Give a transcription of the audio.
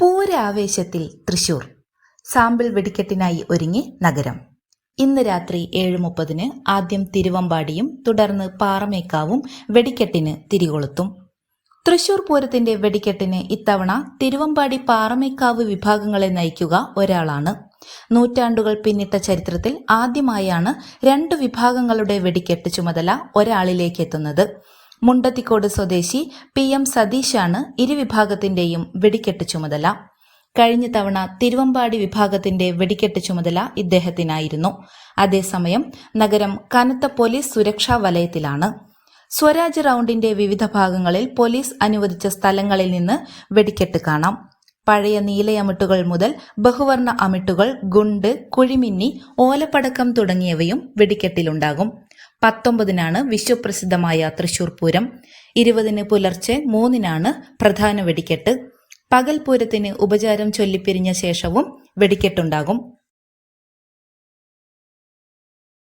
പൂരാവേശത്തിൽ Thrissur. Sample വെടിക്കെട്ടിനായി ഒരുങ്ങി നഗരം. ഇന്ന് രാത്രി ഏഴ് മുപ്പതിന് ആദ്യം തിരുവമ്പാടിയും തുടർന്ന് പാറമേക്കാവും വെടിക്കെട്ടിന് തിരികൊളുത്തും. തൃശൂർ പൂരത്തിന്റെ വെടിക്കെട്ടിന് ഇത്തവണ തിരുവമ്പാടി പാറമേക്കാവ് വിഭാഗങ്ങളെ നയിക്കുക ഒരാളാണ്. നൂറ്റാണ്ടുകൾ പിന്നിട്ട ചരിത്രത്തിൽ ആദ്യമായാണ് രണ്ട് വിഭാഗങ്ങളുടെ വെടിക്കെട്ട് ചുമതല ഒരാളിലേക്ക് എത്തുന്നത്. മുണ്ടത്തിക്കോട് സ്വദേശി പി എം സതീഷാണ് ഇരുവിഭാഗത്തിന്റെയും വെടിക്കെട്ട് ചുമതല. കഴിഞ്ഞ തവണ തിരുവമ്പാടി വിഭാഗത്തിന്റെ വെടിക്കെട്ട് ചുമതല ഇദ്ദേഹത്തിനായിരുന്നു. അതേസമയം നഗരം കനത്ത പോലീസ് സുരക്ഷാ വലയത്തിലാണ്. സ്വരാജ് റൌണ്ടിന്റെ വിവിധ ഭാഗങ്ങളിൽ പോലീസ് അനുവദിച്ച സ്ഥലങ്ങളിൽ നിന്ന് വെടിക്കെട്ട് കാണാം. പഴയ നീലയമിട്ടുകൾ മുതൽ ബഹുവർണ അമിട്ടുകൾ ഗുണ്ട് കുഴിമിന്നി ഓലപ്പടക്കം തുടങ്ങിയവയും വെടിക്കെട്ടിലുണ്ടാകും. പത്തൊമ്പതിനാണ് വിശ്വപ്രസിദ്ധമായ തൃശൂർ പൂരം ഇരുപതിന് പുലർച്ചെ മൂന്നിനാണ് പ്രധാന വെടിക്കെട്ട് പകൽ പൂരത്തിന് ഉപചാരം ചൊല്ലിപ്പിരിഞ്ഞ ശേഷവും വെടിക്കെട്ടുണ്ടാകും.